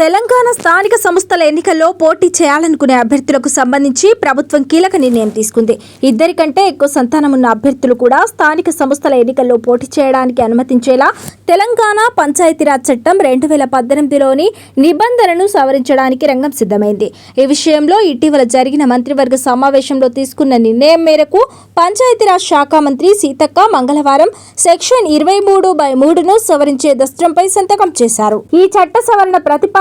తెలంగాణ స్థానిక సంస్థల ఎన్నికల్లో పోటీ చేయాలనుకునే అభ్యర్థులకు సంబంధించి ప్రభుత్వం కీలక నిర్ణయం తీసుకుంది. ఇద్దరికంటే ఎక్కువ సంతానం ఉన్న అభ్యర్థులు కూడా స్థానిక సంస్థల ఎన్నికల్లో పోటీ చేయడానికి అనుమతించేలా తెలంగాణ పంచాయతీరాజ్ చట్టం రెండు వేల పద్దెనిమిదిలోని నిబంధనను సవరించడానికి రంగం సిద్ధమైంది. ఈ విషయంలో ఇటీవల జరిగిన మంత్రివర్గ సమావేశంలో తీసుకున్న నిర్ణయం మేరకు పంచాయతీరాజ్ శాఖ మంత్రి సీతక్క మంగళవారం సెక్షన్ ఇరవై మూడు బై మూడును సవరించే దస్త్రంపై సంతకం చేశారు. ఈ చట్ట సవరణ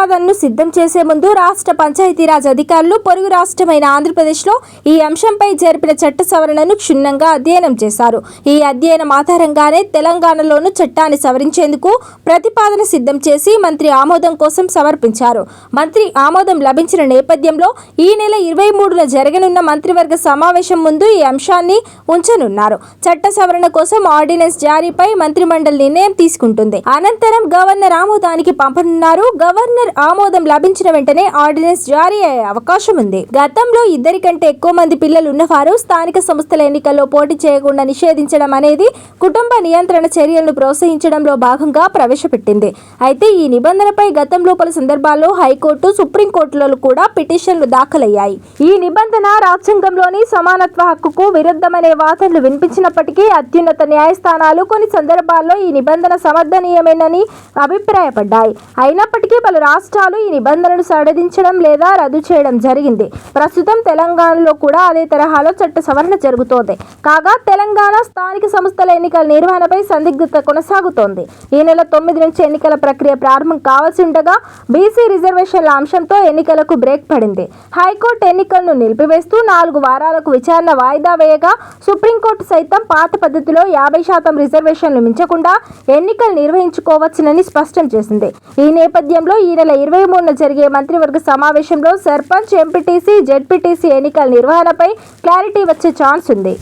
ప్రతిపాదనను సిద్ధం చేసే ముందు రాష్ట్ర పంచాయతీరాజ్ అధికారులు పొరుగు రాష్ట్రమైన ఆంధ్రప్రదేశ్లో ఈ అంశంపై జరిపిన చట్ట సవరణను క్షుణ్ణంగా అధ్యయనం చేశారు. ఈ అధ్యయనం ఆధారంగానే తెలంగాణలోను చట్టాన్ని సవరించేందుకు ప్రతిపాదన సిద్ధం చేసి మంత్రి ఆమోదం కోసం సమర్పించారు. మంత్రి ఆమోదం లభించిన నేపథ్యంలో ఈ నెల ఇరవై మూడున జరగనున్న మంత్రివర్గ సమావేశం ముందు ఈ అంశాన్ని ఉంచనున్నారు. చట్ట సవరణ కోసం ఆర్డినెన్స్ జారీపై మంత్రిమండలి నిర్ణయం తీసుకుంటుంది. అనంతరం గవర్నర్ ఆమోదానికి పంపనున్నారు. గవర్నర్ ఆమోదం లభించిన వెంటనే ఆర్డినెన్స్ జారీ అయ్యే అవకాశం ఉంది. గతంలో ఇద్దరి కంటే ఎక్కువ మంది పిల్లలు ఉన్నవారు స్థానిక సంస్థల ఎన్నికల్లో పోటీ చేయకుండా నిషేధించడం అనేది కుటుంబ నియంత్రణ చర్యలను ప్రోత్సహించడంలో భాగంగా ప్రవేశపెట్టింది. అయితే ఈ నిబంధనపై గతంలో పలు సందర్భాల్లో హైకోర్టు సుప్రీంకోర్టులలో కూడా పిటిషన్లు దాఖలయ్యాయి. ఈ నిబంధన రాజ్యాంగంలోని సమానత్వ హక్కుకు విరుద్ధమనే వాదనలు వినిపించినప్పటికీ అత్యున్నత న్యాయస్థానాలు కొన్ని సందర్భాల్లో ఈ నిబంధన సమర్థనీయమేనని అభిప్రాయపడ్డాయి. అయినప్పటికీ పలు రాష్ట్ర రాష్ట్రాలు ఈ నిబంధనను సడదించడం లేదా రద్దు చేయడం జరిగింది. ప్రస్తుతం తెలంగాణలో కూడా అదే తరహాలో చట్ట సవరణ జరుగుతోంది. కాగా తెలంగాణ స్థానిక సంస్థల ఎన్నికల నిర్వహణపై సందిగ్ధత కొనసాగుతోంది. ఈ నెల తొమ్మిది నుంచి ఎన్నికల ప్రక్రియ ప్రారంభం కావాల్సి ఉండగా బీసీ రిజర్వేషన్ల అంశంతో ఎన్నికలకు బ్రేక్ పడింది. హైకోర్టు ఎన్నికలను నిలిపివేస్తూ నాలుగు వారాలకు విచారణ వాయిదా వేయగా సుప్రీంకోర్టు సైతం పాత పద్ధతిలో యాభై శాతం రిజర్వేషన్లు మించకుండా ఎన్నికలు నిర్వహించుకోవచ్చునని స్పష్టం చేసింది. ఈ నేపథ్యంలో ఈ నెల ఇరవై మూడున జరిగే మంత్రివర్గ సమావేశంలో సర్పంచ్ ఎంపీటీసీ జెడ్పీటీసీ ఎన్నికల నిర్వహణపై క్లారిటీ వచ్చే ఛాన్స్ ఉంది.